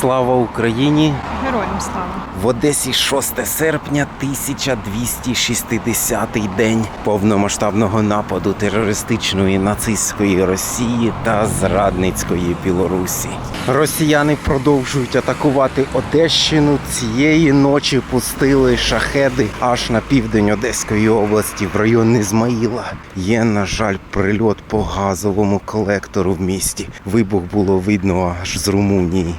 Слава Україні! Героям слава. В Одесі 6 серпня 1260 день повномасштабного нападу терористичної нацистської Росії та зрадницької Білорусі. Росіяни продовжують атакувати Одещину. Цієї ночі пустили шахеди аж на південь Одеської області в район Ізмаїла. Є, на жаль, прильот по газовому колектору в місті. Вибух було видно аж з Румунії.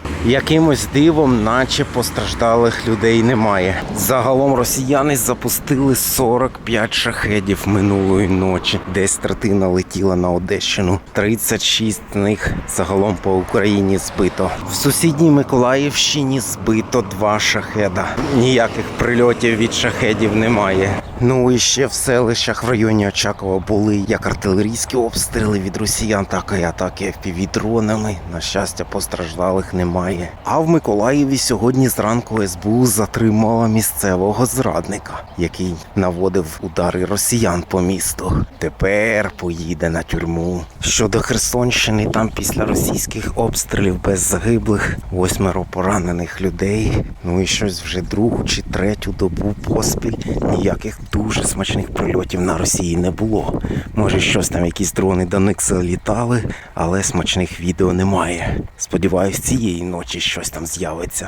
Якимось дивом, наче постраждалих людей немає. Загалом росіяни запустили 45 шахедів минулої ночі. Десь третина летіла на Одещину. 36 з них загалом по Україні збито. В сусідній Миколаївщині збито два шахеда. Ніяких прильотів від шахедів немає. Ну і ще в селищах в районі Очакова були як артилерійські обстріли від росіян, так і атаки FPV-дронами. На щастя, постраждалих немає. А в Миколаєві сьогодні зранку СБУ затримала місцевого зрадника, який наводив удари росіян по місту. Тепер поїде на тюрму. Щодо Херсонщини, там після російських обстрілів без загиблих, восьмеро поранених людей. Ну і щось вже другу чи третю добу поспіль ніяких дуже смачних прильотів на Росії не було. Може, щось там якісь дрони до них залітали, але смачних відео немає. Сподіваюсь, цієї ночі щось там з'явиться.